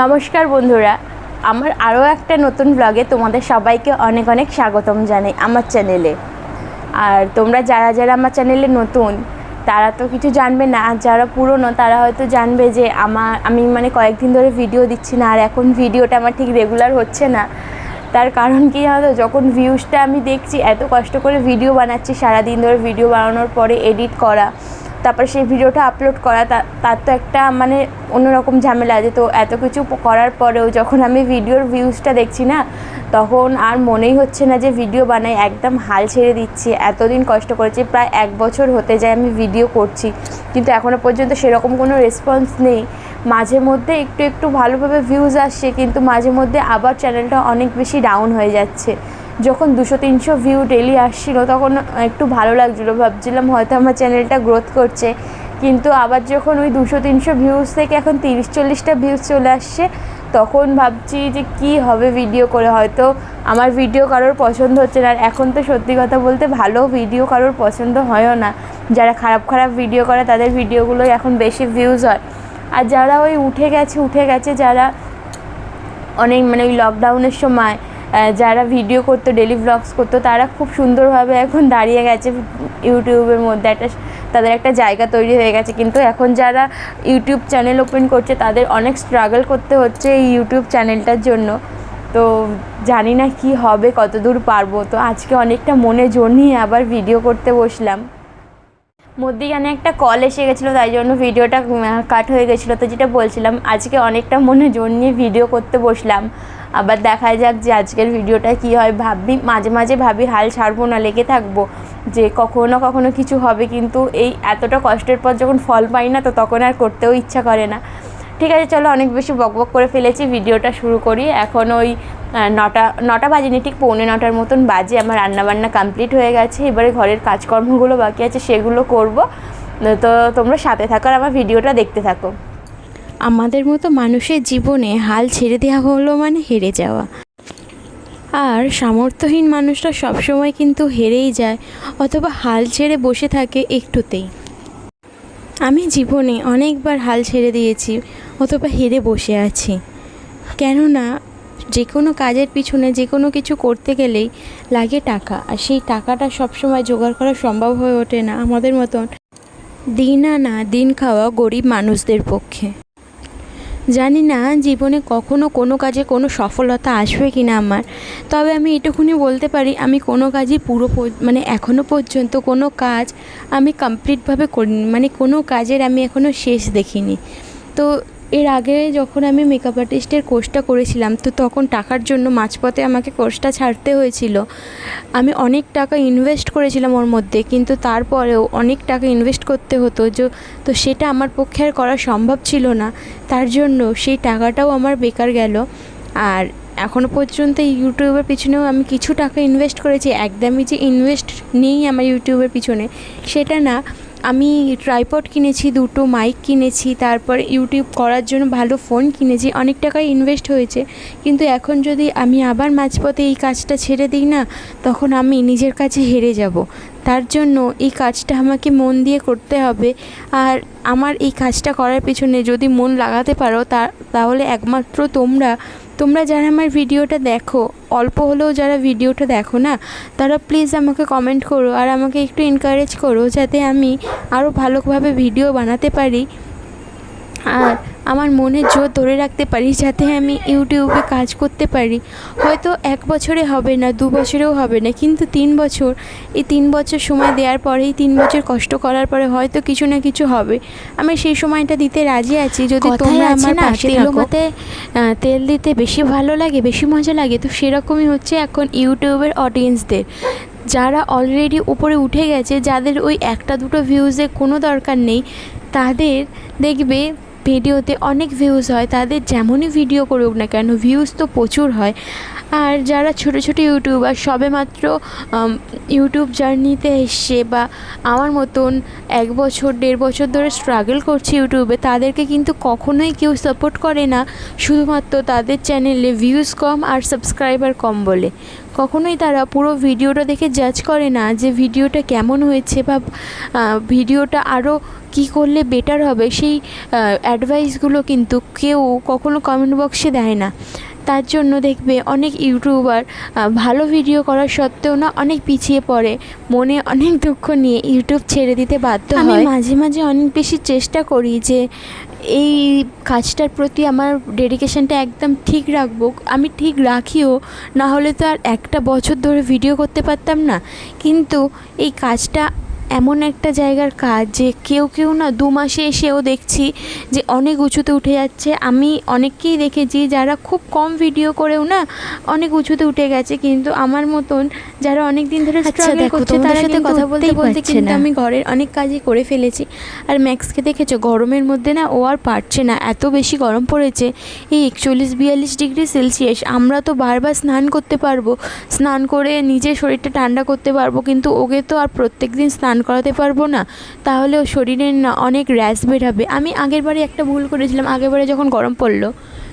নমস্কার বন্ধুরা, আমার আরও একটা নতুন ব্লগে তোমাদের সবাইকে অনেক অনেক স্বাগতম জানাই আমার চ্যানেলে আর তোমরা যারা যারা আমার চ্যানেলে নতুন, তারা তো কিছু জানবে না, আর যারা পুরনো, তারা হয়তো জানবে যে আমার, আমি মানে কয়েকদিন ধরে ভিডিও দিচ্ছি না, আর এখন ভিডিওটা আমার ঠিক রেগুলার হচ্ছে না। তার কারণ কি হয়তো যখন ভিউজটা আমি দেখছি, এত কষ্ট করে ভিডিও বানাচ্ছি, সারাদিন ধরে ভিডিও বানানোর পরে এডিট করা তারপরে সেই ভিডিওটা আপলোড করা তার তো একটা মানে অন্যরকম ঝামেলা আছে তো এত কিছু করার পরেও যখন আমি ভিডিওর ভিউজটা দেখছি না, তখন আর মনেই হচ্ছে না যে ভিডিও বানাই, একদম হাল ছেড়ে দিচ্ছি, এতদিন কষ্ট করেছি, প্রায় এক বছর হতে যায় আমি ভিডিও করছি। কিন্তু এখনও পর্যন্ত সেরকম কোনো রেসপন্স নেই। মাঝে মধ্যে একটু একটু ভালোভাবে ভিউজ আসছে, কিন্তু মাঝে মধ্যে আবার চ্যানেলটা অনেক বেশি ডাউন হয়ে যাচ্ছে। যখন দুশো তিনশো ভিউ ডেলি আসছিল, তখন একটু ভালো লাগছিল। ভাবছিলাম হয়তো আমার চ্যানেলটা গ্রোথ করছে। কিন্তু আবার যখন ওই দুশো তিনশো ভিউজ থেকে এখন তিরিশ চল্লিশটা ভিউজ চলে আসছে, তখন ভাবছি যে কি হবে ভিডিও করে। হয়তো আমার ভিডিও কারোর পছন্দ হচ্ছে না। আর এখন তো সত্যি কথা বলতে ভালো ভিডিও কারোর পছন্দ হয়ও না। যারা খারাপ খারাপ ভিডিও করে, তাদের ভিডিওগুলোই এখন বেশি ভিউজ হয়। আর যারা ওই উঠে গেছে উঠে গেছে যারা অনেক মানে ওই লকডাউনের সময় যারা ভিডিও করতো ডেলি ব্লগস করতো, তারা খুব সুন্দরভাবে এখন দাঁড়িয়ে গেছে ইউটিউবের মধ্যে। একটা তাদের একটা জায়গা তৈরি হয়ে গেছে। কিন্তু এখন যারা ইউটিউব চ্যানেল ওপেন করছে, তাদের অনেক স্ট্রাগল করতে হচ্ছে এই ইউটিউব চ্যানেলটার জন্য। তো জানি না কি হবে কত দূর পারব। তো আজকে অনেকটা মনে জোর নিয়ে আবার ভিডিও করতে বসলাম। মধ্যিখানে একটা কল এসে গেছিল, তাই জন্য ভিডিওটা কাট হয়ে গেছিল। তো যেটা বলছিলাম, আজকে অনেকটা মনে জোর নিয়ে ভিডিও করতে বসলাম। আবার দেখা যাক যে আজকের ভিডিওটা কি হয়। ভাবি, মাঝে মাঝে ভাবি, হাল ছাড়বো না, লেগে থাকব। যে কখনো কখনো কিছু হবে, কিন্তু এই এতটা কষ্টের পর যখন ফল পাই না, তো তখন আর করতেও ইচ্ছা করে না। ঠিক আছে, চলো অনেক বেশি বকবক করে ফেলেছি ভিডিওটা শুরু করি। এখন ওই নটা নটা বাজেনি, ঠিক পৌনে নটার মতন বাজে, আমার রান্নাবান্না কমপ্লিট হয়ে গেছে, এবারে ঘরের কাজকর্মগুলো বাকি আছে, সেগুলো করব। তো তোমরা সাথে থাকো আর আমার ভিডিওটা দেখতে থাকো। আমাদের মতো মানুষের জীবনে হাল ছেড়ে দেওয়া হলো মানে হেরে যাওয়া। আর সামর্থ্যহীন মানুষরা সবসময় কিন্তু হেরেই যায়, অথবা হাল ছেড়ে বসে থাকে একটুতেই। আমি জীবনে অনেকবার হাল ছেড়ে দিয়েছি, অথবা হেরে বসে আছি। কেননা যে কোনো কাজের পিছনে যে কোনো কিছু করতে গেলেই লাগে টাকা, আর সেই টাকাটা সবসময় জোগাড় করা সম্ভব হয়ে ওঠে না আমাদের মতন। দিন আনা, দিন খাওয়া গরিব মানুষদের পক্ষে। জানি না জীবনে কখনো কোনো কাজে কোনো সফলতা আসবে কি না আমার, তবে আমি এটুকুনি বলতে পারি, আমি কোনো কাজই পুরো মানে এখনও পর্যন্ত কোনো কাজ আমি কমপ্লিটভাবে করিনি মানে কোনো কাজের আমি এখনও শেষ দেখিনি। তো এর আগে যখন আমি মেকআপ আর্টিস্টের কোর্সটা করেছিলাম, তো তখন টাকার জন্য মাঝপথে আমাকে কোর্সটা ছাড়তে হয়েছিল। আমি অনেক টাকা ইনভেস্ট করেছিলাম ওর মধ্যে, কিন্তু তারপরেও অনেক টাকা ইনভেস্ট করতে হতো যে, তো সেটা আমার পক্ষে আর করা সম্ভব ছিল না। তার জন্য সেই টাকাটাও আমার বেকার গেল। আর এখনও পর্যন্ত ইউটিউবের পিছনেও আমি কিছু টাকা ইনভেস্ট করেছি। একদমই যে ইনভেস্ট নেই আমার ইউটিউবের পিছনে, সেটা না। আমি ট্রাইপড কিনেছি, দুটো মাইক কিনেছি, তারপর ইউটিউব করার জন্য ভালো ফোন কিনেছি, অনেক টাকা ইনভেস্ট হয়েছে। কিন্তু এখন যদি আমি আবার মাঝপথে এই কাজটা ছেড়ে দিই না, তখন আমি নিজের কাছে হেরে যাব। তার জন্য এই কাজটা আমাকে মন দিয়ে করতে হবে। আর আমার এই কাজটা করার পিছনে যদি মন লাগাতে পারো, তা, তাহলে একমাত্র তোমরা তোমরা যারা আমার ভিডিওটা দেখো অল্প হলেও যারা ভিডিওটা দেখো না তারা প্লিজ আমাকে কমেন্ট করো আর আমাকে একটু এনকারেজ করো যাতে আমি আরও ভালোভাবে ভিডিও বানাতে পারি আর আমার মনে জোর ধরে রাখতে পারি যাতে আমি ইউটিউবে কাজ করতে পারি। হয়তো এক বছরে হবে না দু বছরেও হবে না কিন্তু তিন বছর এই তিন বছর সময় দেওয়ার পরেই তিন বছর কষ্ট করার পরে হয়তো কিছু না কিছু হবে। আমি সেই সময়টা দিতে রাজি আছি যদি তোমরা আমার পাশে থাকো। তেল দিতে বেশি ভালো লাগে, বেশি মজা লাগে, তো সেরকমই হচ্ছে এখন ইউটিউবের অডিয়েন্সদের যারা অলরেডি উপরে উঠে গেছে, যাদের ওই একটা দুটো ভিউজে কোনো দরকার নেই, তাদের দেখবে ভিডিওতে অনেক ভিউজ হয়, তাদের যেমনই ভিডিও করুক না কেন ভিউজ তো প্রচুর হয়। আর যারা ছোট ছোট ইউটিউবার সবে মাত্র ইউটিউব জার্নিতে এসছে বা আমার মতন এক বছর, দেড় বছর ধরে স্ট্রাগল করছে ইউটিউবে তাদেরকে কিন্তু কখনোই কেউ সাপোর্ট করে না। শুধুমাত্র তাদের চ্যানেলে ভিউজ কম আর সাবস্ক্রাইবার কম বলে। কখনোই তারা পুরো ভিডিওটা দেখে জাজ করে না যে ভিডিওটা কেমন হয়েছে বা ভিডিওটা আরও কি করলে বেটার হবে, সেই অ্যাডভাইসগুলো কিন্তু কেউ কখনো কমেন্ট বক্সে দেয় না। তার জন্য দেখবে অনেক ইউটিউবার ভালো ভিডিও করার সত্ত্বেও না অনেক পিছিয়ে পড়ে। মনে অনেক দুঃখ নিয়ে ইউটিউব ছেড়ে দিতে বাধ্য হয়। আমি মাঝে মাঝে অনেক বেশি চেষ্টা করি যে এই কাজটার প্রতি আমার ডেডিকেশনটা একদম ঠিক রাখব। আমি ঠিক রাখিও না হলে তো আর একটা বছর ধরে ভিডিও করতে পারতাম না। কিন্তু এই কাজটা এমন একটা জায়গার কাজ যে কেউ কেউ না দু মাসে এসেও দেখছি যে অনেক উঁচুতে উঠে যাচ্ছে। আমি অনেককেই দেখেছি যারা খুব কম ভিডিও করেও না অনেক উঁচুতে উঠে গেছে। কিন্তু আমার মতন যারা অনেক দিন ধরে আচ্ছা, স্ট্রাগল করছে তারা সাথে কথা বলতে বলতে কিন্তু আমি ঘরের অনেক কাজই করে ফেলেছি। আর ম্যাক্সকে দেখেছ গরমের মধ্যে না ও আর পারছে না। এত বেশি গরম পড়েছে। এই একচল্লিশ বিয়াল্লিশ ডিগ্রি সেলসিয়াস। আমরা তো বারবার স্নান করতে পারব। স্নান করে নিজের শরীরটা ঠান্ডা করতে পারব। কিন্তু ওকে তো আর প্রত্যেক দিন স্নান করাতে পারব না তাহলে শরীরের না অনেক র্যাশ বেরাবে আমি আগেরবারে একটা ভুল করেছিলাম আগেরবারে যখন গরম পড়ল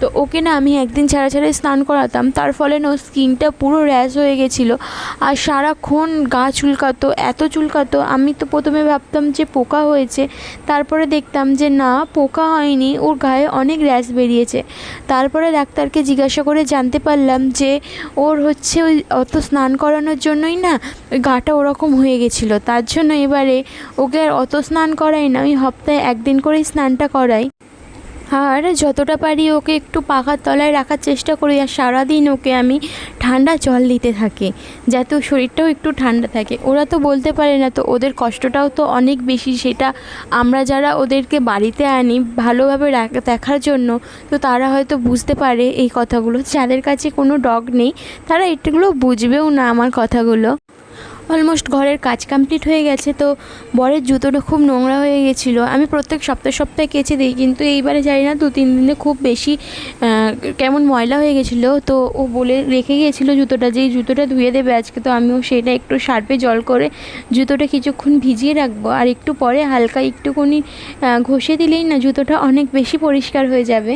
তো ওকে না আমি একদিন ছাড়া ছাড়া স্নান করাতাম। তার ফলে না স্কিনটা পুরো র্যাশ হয়ে গেছিল আর সারাক্ষণ গা চুলকাতো, এত চুলকাতো। আমি তো প্রথমে ভাবতাম যে পোকা হয়েছে। তারপরে দেখতাম যে না, পোকা হয়নি, ওর গায়ে অনেক র্যাশ বেরিয়েছে। তারপরে ডাক্তারকে জিজ্ঞাসা করে জানতে পারলাম যে ওর হচ্ছে ওই অত স্নান করানোর জন্যই না ওই গাটা ওরকম হয়ে গেছিল। তার জন্য এবারে ওকে আর অত স্নান করাই না, ওই সপ্তাহে একদিন করেই স্নানটা করাই। আর যতটা পারি ওকে একটু পাখার তলায় রাখার চেষ্টা করি, আর সারাদিন ওকে আমি ঠান্ডা জল দিতে থাকি, যাতে শরীরটাও একটু ঠান্ডা থাকে। ওরা তো বলতে পারে না, তো ওদের কষ্টটাও তো অনেক বেশি, সেটা আমরা যারা ওদেরকে বাড়িতে আনি ভালোভাবে দেখার জন্য, তো তারা হয়তো বুঝতে পারে এই কথাগুলো। যাদের কাছে কোনো ডগ নেই, তারা এটাগুলো বুঝবেও না আমার কথাগুলো। অলমোস্ট ঘরের কাজ কমপ্লিট হয়ে গেছে, তো বরের জুতোটা খুব নোংরা হয়ে গেছিল। আমি প্রত্যেক সপ্তাহে সপ্তাহে কেচে দিই, কিন্তু এইবারে জানি না দু তিন দিনে খুব বেশি কেমন ময়লা হয়ে গেছিল। তো ও বলে রেখে গিয়েছিল জুতোটা, যে এই জুতোটা ধুয়ে দেবে আজকে, তো আমিও সেটা একটু সার্ফে জল করে জুতোটা কিছুক্ষণ ভিজিয়ে রাখব। আর একটু পরে হালকা একটুখানি ঘষে দিলেই না, জুতোটা অনেক বেশি পরিষ্কার হয়ে যাবে।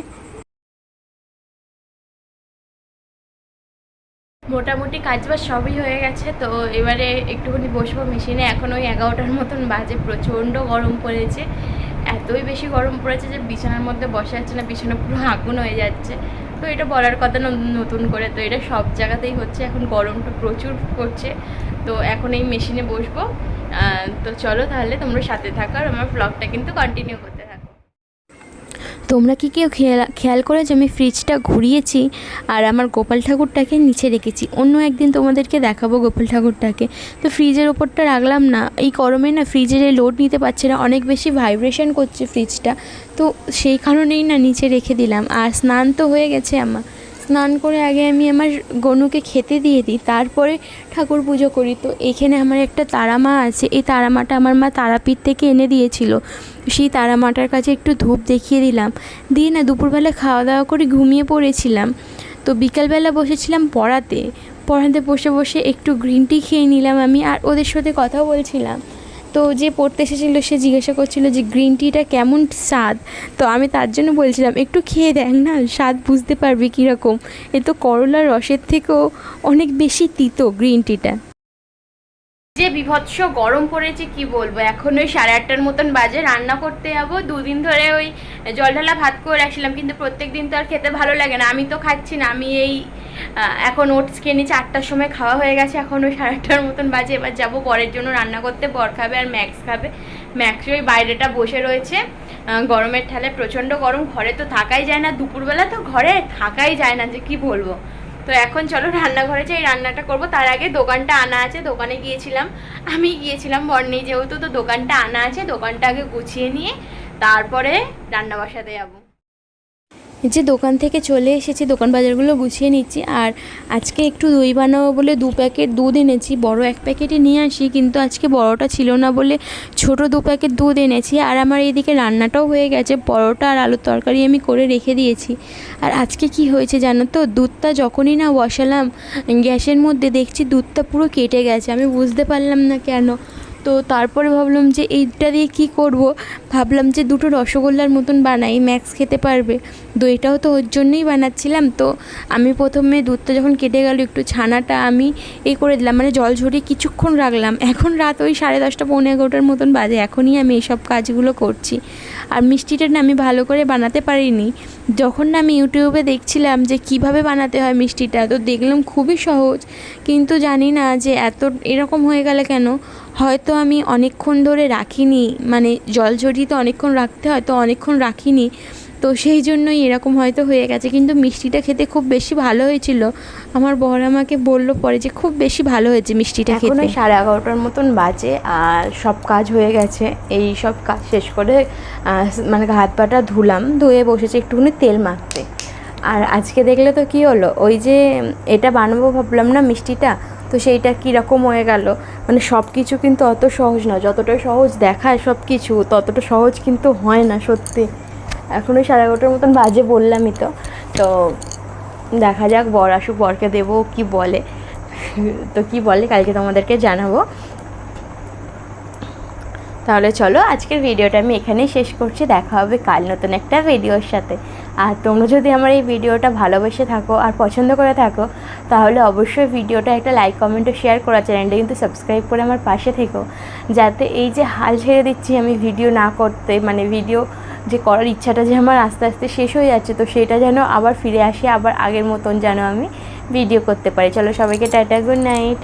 মোটামুটি কাজ বাজ সবই হয়ে গেছে, তো এবারে একটুখানি বসবো মেশিনে। এখন ওই এগারোটার মতন বাজে, প্রচণ্ড গরম পড়েছে। এতই বেশি গরম পড়েছে যে বিছানার মধ্যে বসে যাচ্ছে না বিছানা পুরো আগুন হয়ে যাচ্ছে। তো এটা বলার কথা নতুন করে, তো এটা সব জায়গাতেই হচ্ছে। এখন গরমটা প্রচুর পড়ছে, তো এখন এই মেশিনে বসবো। তো চলো তাহলে তোমরা সাথে থাকো আর আমার ব্লগটা কিন্তু কন্টিনিউ করতে তোমরা কি কেউ খেয়াল খেয়াল যে আমি ফ্রিজটা ঘুরিয়েছি আর আমার গোপাল ঠাকুরটাকে নিচে রেখেছি। অন্য একদিন তোমাদেরকে দেখাবো গোপাল ঠাকুরটাকে। তো ফ্রিজের ওপরটা রাখলাম না। এই গরমে না ফ্রিজের লোড নিতে পারছে না। অনেক বেশি ভাইব্রেশন করছে ফ্রিজটা তো সেই কারণেই না নিচে রেখে দিলাম। আর স্নান তো হয়ে গেছে আমার। স্নান করে আগে আমি আমার গনুকে খেতে দিয়ে দিই, তারপরে ঠাকুর পুজো করি। তো এখানে আমার একটা তারামা আছে, এই তারামাটা আমার মা তারাপীঠ থেকে এনে দিয়েছিল। সেই তারামাটার কাছে একটু ধূপ দেখিয়ে দিলাম। দিয়ে না দুপুরবেলা খাওয়া দাওয়া করে ঘুমিয়ে পড়েছিলাম। তো বিকালবেলা বসেছিলাম পড়াতে। পড়াতে বসে বসে একটু গ্রিন টি খেয়ে নিলাম আমি, আর ওদের সাথে কথাও বলছিলাম। তো যে পড়তে এসেছিল, সে জিজ্ঞাসা করছিল যে গ্রিন টিটা কেমন স্বাদ? তো আমি তার জন্য বলছিলাম, একটু খেয়ে দেখ না, স্বাদ বুঝতে পারবি কীরকম। এ তো করলার রসের থেকেও অনেক বেশি তিতো গ্রিন টিটা বিভৎস গরম পড়েছে, কি বলব? এখন ওই সাড়ে আটটার মতন বাজে, রান্না করতে যাব। দুদিন ধরে ওই জল ঢালা ভাত করে রাখছিলাম কিন্তু প্রত্যেক দিন তো আর খেতে ভালো লাগে না। আমি তো খাচ্ছি না, আমি এই এখন ওটস নিচ্ছি, আটটার সময় খাওয়া হয়ে গেছে, এখন ওই সাড়ে আটটার মতন বাজে। এবার যাব বরের জন্য রান্না করতে, বর খাবে আর ম্যাক্স খাবে। ম্যাক্স ওই বাইরেটা বসে রয়েছে গরমের ঠালে প্রচণ্ড গরম, ঘরে তো থাকাই যায় না, দুপুরবেলা তো ঘরে থাকাই যায় না, যে কি বলব? তো এখন চলো রান্নাঘরে যাই, রান্নাটা করব। তার আগে দোকানটা আনা আছে, দোকানে গিয়েছিলাম। আমি গিয়েছিলাম বর্ণি যেহেতু তো দোকানটা আনা আছে, দোকানটা আগে গুছিয়ে নিয়ে তারপরে রান্না বসাতে যাব। যে দোকান থেকে চলে এসেছি, দোকান বাজারগুলো গুছিয়ে নিচ্ছি। আর আজকে একটু দই বানাবো বলে দু প্যাকেট দুধ এনেছি, বড় এক প্যাকেটই নিয়ে আসি, কিন্তু আজকে বড়টা ছিল না বলে ছোট দু প্যাকেট দুধ এনেছি। আর আমার এদিকে রান্নাটাও হয়ে গেছে, পরোটা আর আলুর তরকারি আমি করে রেখে দিয়েছি। আর আজকে কি হয়েছে জানো তো? দুধটা যখনই না বসালাম, গ্যাসের মধ্যে দেখছি দুধটা পুরো কেটে গেছে, আমি বুঝতে পারলাম না কেন। তো তারপরে ভাবলাম যে এইটা দিয়ে কি করব? ভাবলাম যে দুটো রসগোল্লার মতন বানাই ম্যাক্স খেতে পারবে। দইটাও তো ওর জন্যই বানাচ্ছিলাম। তো আমি প্রথমে দুধটা যখন কেটে গেল, একটু ছানাটা আমি এই করে দিলাম মানে জল ঝরিয়ে কিছুক্ষণ রাখলাম। এখন রাত ওই সাড়ে দশটা, পৌনে এগারোটার মতন বাজে। এখনই আমি এইসব কাজগুলো করছি। আর মিষ্টিটা না আমি ভালো করে বানাতে পারিনি। যখন না আমি ইউটিউবে দেখছিলাম যে কীভাবে বানাতে হয় মিষ্টিটা, তো দেখলাম খুবই সহজ। কিন্তু জানি না যে এত, এরকম হয়ে গেলে কেন? হয়তো আমি অনেকক্ষণ ধরে রাখিনি মানে জল ঝরিয়ে তো অনেকক্ষণ রাখতে হয় তো অনেকক্ষণ রাখিনি। তো সেই জন্যই এরকম হয়তো হয়ে গেছে। কিন্তু মিষ্টিটা খেতে খুব বেশি ভালো হয়েছিল। আমার বর আমাকে বলল পরে যে খুব বেশি ভালো হয়েছে মিষ্টিটা খেতে। সাড়ে এগারোটার মতন বাজে আর সব কাজ হয়ে গেছে। এই সব কাজ শেষ করে মানে হাত পাটা ধুলাম ধুয়ে বসেছি একটুখানি তেল মাখতে। আর আজকে দেখলে তো কি হলো? ওই যে এটা বানাবো ভাবলাম না মিষ্টিটা? তো সেইটা কীরকম হয়ে গেল? মানে সব কিছু কিন্তু অত সহজ না। যতটা সহজ দেখায় সব কিছু ততটা সহজ কিন্তু হয় না সত্যি। এখন ওই সাড়ে এগারোটার মতন বাজে বললামই তো। তো দেখা যাক, বর আসুক, বরকে দেবো, কি বলে। তো কি বলে কালকে তোমাদেরকে জানাব। তাহলে চলো, আজকের ভিডিওটা আমি এখানেই শেষ করছি। দেখা হবে কাল নতুন একটা ভিডিওর সাথে। আর তোমরা যদি আমার এই ভিডিওটা ভালোবেসে থাকো আর পছন্দ করে থাকো, তাহলে অবশ্যই ভিডিওটা একটা লাইক কমেন্ট শেয়ার করা চ্যানেলটা কিন্তু সাবস্ক্রাইব করে আমার পাশে থেকো। যাতে এই যে হাল ছেড়ে দিচ্ছি আমি ভিডিও না করতে মানে ভিডিও যে করার ইচ্ছাটা যে আমার আস্তে আস্তে শেষ হয়ে যাচ্ছে, তো সেটা যেন আবার ফিরে আসে, আবার আগের মতন যেন আমি ভিডিও করতে পারি। চলো সবাইকে টাটা গুড নাইট